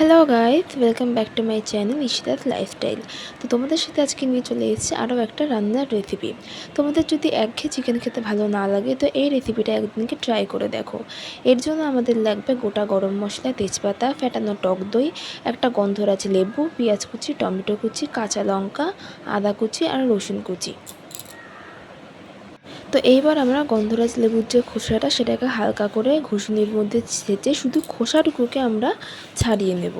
Hello guys welcome back to my channel Ishita's lifestyle তো তোমাদের সাথে আজকে নিয়ে চলে এসেছি আরও একটা রান্নার রেসিপি তোমাদের যদি একঘেয়ে চিকেন খেতে ভালো না লাগে, তো এই রেসিপিটা একদিনকে ট্রাই করে দেখো। এর জন্য আমাদের লাগবে গোটা গরম মশলা, তেজপাতা ফ্যাটানো টক দই, একটা গন্ধরাজ লেবু, পেঁয়াজ কুচি, টমেটো কুচি, কাঁচা লঙ্কা, আদা কুচি আর রসুন কুচি। তো এইবার আমরা গন্ধরাজ লেবুর যে খোসাটা সেটাকে হালকা করে ঘুষনির মধ্যে ছেঁচে শুধু খোসাটুকুকে আমরা ছাড়িয়ে নেব।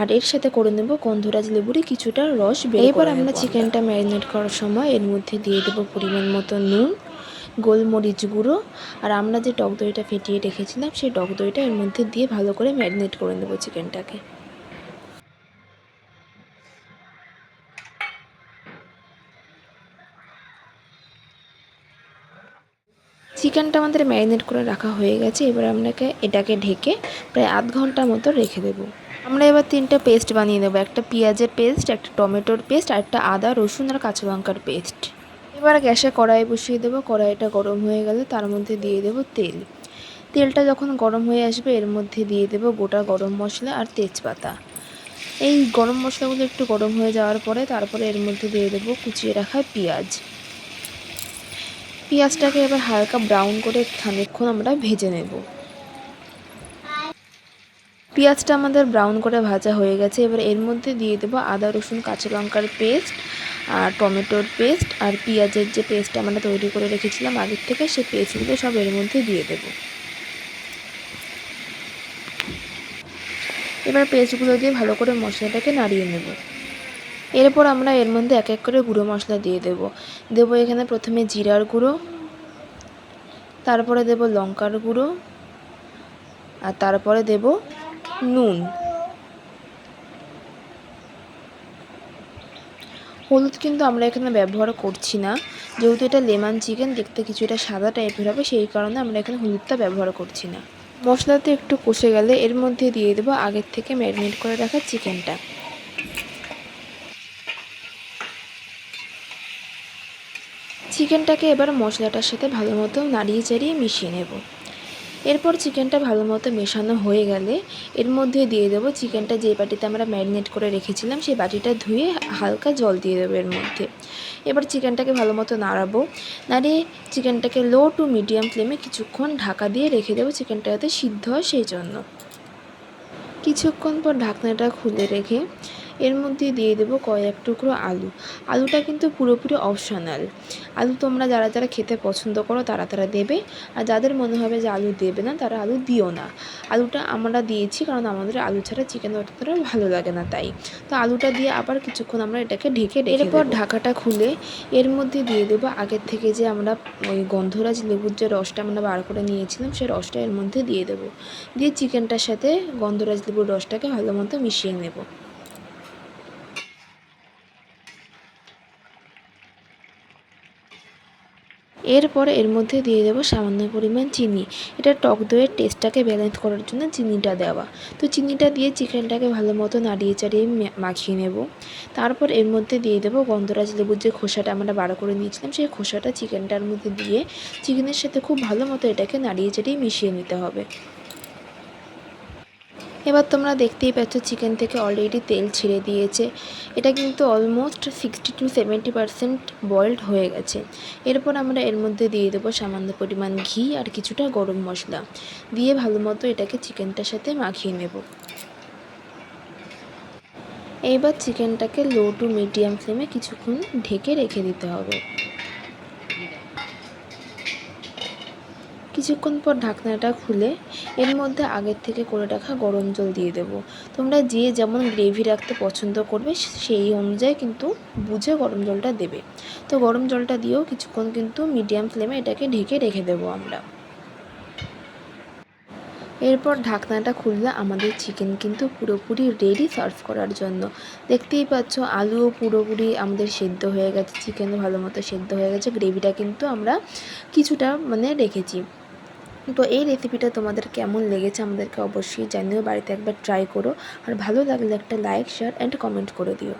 আর এর সাথে করে নেব গন্ধরাজ লেবুরই কিছুটা রস এইবার আমরা। চিকেনটা ম্যারিনেট করার সময় এর মধ্যে দিয়ে দেবো পরিমাণ মতো নুন গোলমরিচ গুঁড়ো। আর আমরা যে টক দইটা ফেটিয়ে রেখেছিলাম সেই টক দইটা এর মধ্যে দিয়ে ভালো করে ম্যারিনেট করে নেব চিকেনটাকে। চিকেনটা আমাদের ম্যারিনেট করে রাখা হয়ে গেছে, এবার আপনাকে এটাকে ঢেকে প্রায় আধ ঘণ্টার মতো রেখে দেবো। আমরা এবার তিনটে পেস্ট বানিয়ে নেব, একটা পেঁয়াজের পেস্ট, একটা টমেটোর পেস্ট, আর একটা আদা, রসুন আর কাঁচা লঙ্কার পেস্ট। এবার গ্যাসে কড়াই বসিয়ে দেবো, কড়াইটা গরম হয়ে গেলে তার মধ্যে দিয়ে দেবো তেল। তেলটা যখন গরম হয়ে আসবে, এর মধ্যে দিয়ে দেবো গোটা গরম মশলা আর তেজপাতা। এই গরম মশলাগুলো একটু গরম হয়ে যাওয়ার পরে তারপরে এর মধ্যে দিয়ে দেবো কুচিয়ে রাখা পেঁয়াজ। পেঁয়াজটাকে এবার হালকা ব্রাউন করে খানিকক্ষণ আমরা ভেজে নেব। পেঁয়াজটা আমাদের ব্রাউন করে ভাজা হয়ে গেছে। এবার এর মধ্যে দিয়ে দেবো আদা, রসুন, কাঁচা লঙ্কার পেস্ট আর টমেটোর পেস্ট আর পেঁয়াজের যে পেস্ট আমরা তৈরি করে রেখেছিলাম আগের থেকে, সেই পেস্টগুলো সব এর মধ্যে দিয়ে দেবো। এবার পেস্টগুলো দিয়ে ভালো করে মশলাটাকে নাড়িয়ে নেব। এরপর আমরা এর মধ্যে এক এক করে গুঁড়ো মশলা দিয়ে দেব। দেব এখানে প্রথমে জিরার গুঁড়ো, তারপরে দেব লঙ্কার গুঁড়ো, আর তারপরে দেব নুন। হলুদ কিন্তু আমরা এখানে ব্যবহার করছি না। যেহেতু এটা লেমন চিকেন, দেখতে কিছুটা সাদা টাইপের হবে, সেই কারণে আমরা এখানে হলুদটা ব্যবহার করছি না। মশলাতে একটু কষে গেলে এর মধ্যে দিয়ে দেবো আগের থেকে ম্যারিনেট করে রাখা চিকেনটা। চিকেনটাকে এবার মশলাটার সাথে ভালো মতো নাড়িয়ে চাড়িয়ে মিশিয়ে নেব। এরপর চিকেনটা ভালো মতো মেশানো হয়ে গেলে এর মধ্যে দিয়ে দেবো চিকেনটা যে বাটিতে আমরা ম্যারিনেট করে রেখেছিলাম, সেই বাটিটা ধুয়ে হালকা জল দিয়ে দেবো এর মধ্যে। এবার চিকেনটাকে ভালো মতো নাড়াবো। নাড়িয়ে চিকেনটাকে লো টু মিডিয়াম ফ্লেমে কিছুক্ষণ ঢাকা দিয়ে রেখে দেবো চিকেনটা যাতে সিদ্ধ হয় সেই জন্য। কিছুক্ষণ পর ঢাকনাটা খুলে রেখে এর মধ্যে দিয়ে দেবো কয়েক টুকরো আলু। আলুটা কিন্তু পুরোপুরি অপশনাল আলু তোমরা যারা যারা খেতে পছন্দ করো তারা তারা দেবে। আর যাদের মনে হবে যে আলু দেবে না, তারা আলু দিও না। আলুটা আমরা দিয়েছি কারণ আমাদের আলু ছাড়া চিকেন অতটা ভালো লাগে না তাই। তো আলুটা দিয়ে আবার কিছুক্ষণ আমরা এটাকে ঢেকে এরপর ঢাকাটা খুলে এর মধ্যে দিয়ে দেবো আগের থেকে যে আমরা ওই গন্ধরাজ লেবুর যে রসটা আমরা বার করে নিয়েছিলাম সেই রসটা এর মধ্যে দিয়ে দেবো। দিয়ে চিকেনটার সাথে গন্ধরাজ লেবুর রসটাকে ভালো মতো মিশিয়ে নেব। এরপর এর মধ্যে দিয়ে দেবো সামান্য পরিমাণ চিনি। এটা টক দইয়ের টেস্টটাকে ব্যালেন্স করার জন্য চিনিটা দেওয়া। তো চিনিটা দিয়ে চিকেনটাকে ভালো মতো নাড়িয়ে চাড়িয়ে মাখিয়ে নেব। তারপর এর মধ্যে দিয়ে দেবো গন্ধরাজ লেবুর যে খোসাটা আমরা বার করে নিয়েছিলাম, সেই খোসাটা চিকেনটার মধ্যে দিয়ে চিকেনের সাথে খুব ভালো মতো এটাকে নাড়িয়ে চাড়িয়ে মিশিয়ে নিতে হবে। এবার তোমরা দেখতেই পাচ্ছ চিকেন থেকে অলরেডি তেল ছেড়ে দিয়েছে। এটা কিন্তু almost sixty two seventy percent boiled হয়ে গেছে। এরপর আমরা এর মধ্যে দিয়ে দেবো সামান্য পরিমাণ ঘি আর কিছুটা গরম মশলা। দিয়ে ভালো মতো এটাকে চিকেনটার সাথে মাখিয়ে নেব। এইবার চিকেনটাকে লো টু মিডিয়াম ফ্লেমে কিছুক্ষণ ঢেকে রেখে দিতে হবে। কিছুক্ষণ পর ঢাকনাটা খুলে এর মধ্যে আগের থেকে করে রাখা গরম জল দিয়ে দেবো। তোমরা যে যেমন গ্রেভি রাখতে পছন্দ করবে, সেই অনুযায়ী কিন্তু বুঝে গরম জলটা দেবে। তো গরম জলটা দিয়েও কিছুক্ষণ কিন্তু মিডিয়াম ফ্লেমে এটাকে ঢেকে রেখে দেবো আমরা। এরপর ঢাকনাটা খুললে আমাদের চিকেন কিন্তু পুরোপুরি রেডি সার্ভ করার জন্য। দেখতেই পাচ্ছ, আলুও পুরোপুরি আমাদের সেদ্ধ হয়ে গেছে চিকেনও ভালো মতো সেদ্ধ হয়ে গেছে গ্রেভিটা কিন্তু আমরা কিছুটা মানে রেখেছি। তো এই রেসিপিটা তোমাদের কেমন লেগেছে আমাদেরকে অবশ্যই জানিও, বাড়িতে একবার ট্রাই করো। আর ভালো লাগলে একটা লাইক শেয়ার অ্যান্ড কমেন্ট করে দিও।